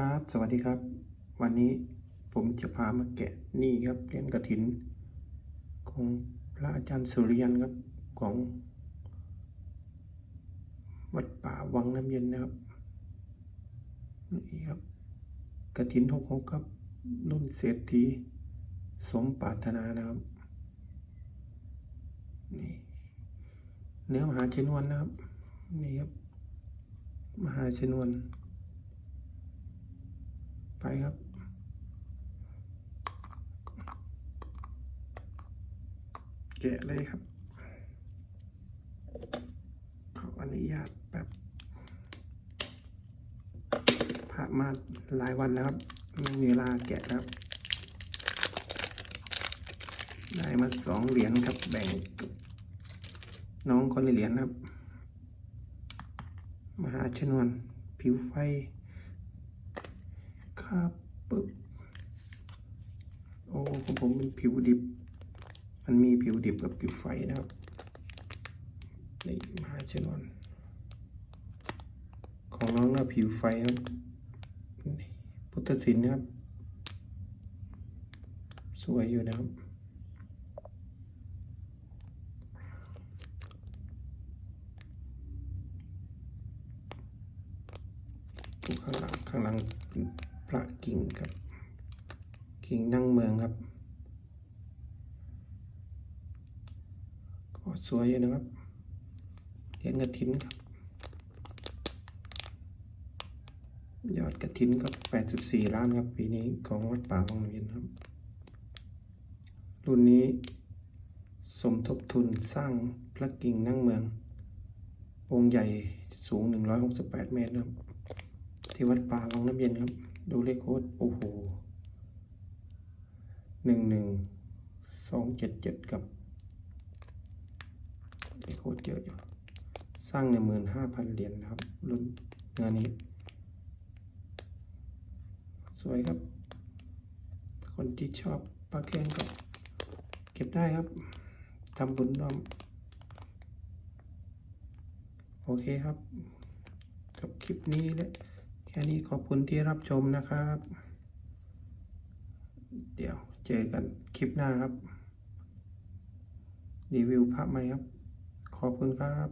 ครับ สวัสดีครับ วันนี้ผมจะพามาแกะนี่ครับเหรียญกระถิน ของพระอาจารย์สุริยันครับของ วัดป่าวังน้ำเย็นนะครับนี่ครับกระถินหกหกครับรุ่นเศรษฐีสมปรารถนานะครับนี่เนื้อมหาชนวนนะครับนี่ครับมหาชนวน ไปครับ แกะเลยครับ ขออนุญาตแบบผ่านมาหลายวันแล้วครับไม่มีเวลาแกะแล้วได้มาสองเหรียญครับแบ่ง น้องคนละเหรียญครับ มหาชนวน ผิวไฟ ครับปึ๊บโอ้ของผมเป็นผิวดิบ มันมีผิวดิบกับผิวไฟนะครับนี่มหาชนวนของน้องนะผิวไฟครับนี่พุทธศิลป์นะครับ สวยอยู่นะครับข้างหลังข้างหลังเป็นพระกิ่งครับ กิ่งนั่งเมืองครับ ก็สวยอยู่นะครับเหรียญกระถินครับ ยอดกระถินก็84 ล้านครับ ปีนี้ของวัดป่าวังน้ำเย็นครับ รุ่นนี้สมทบทุนสร้างพระกิ่งนั่งเมือง องค์ใหญ่สูง 168 เมตรครับ ที่วัดป่าวังน้ำเย็นครับ ดูเลขโค้ดโอ้โห หนึ่งหนึ่งสองเจ็ดเจ็ดกับเลขโคเยอะอยู่สร้างในหมื่นห้าพันเหรียญนะครับรุ่นเนื้อนี้ สวยครับ คนที่ชอบปลาแข้งก็เก็บได้ครับทำบุญน้อมโอเคครับจบคลิปนี้แล้วแค่นี้ขอบคุณที่รับชมนะครับ เดี๋ยว เจอกันคลิปหน้าครับ รีวิวพระใหม่ครับ ขอบคุณครับ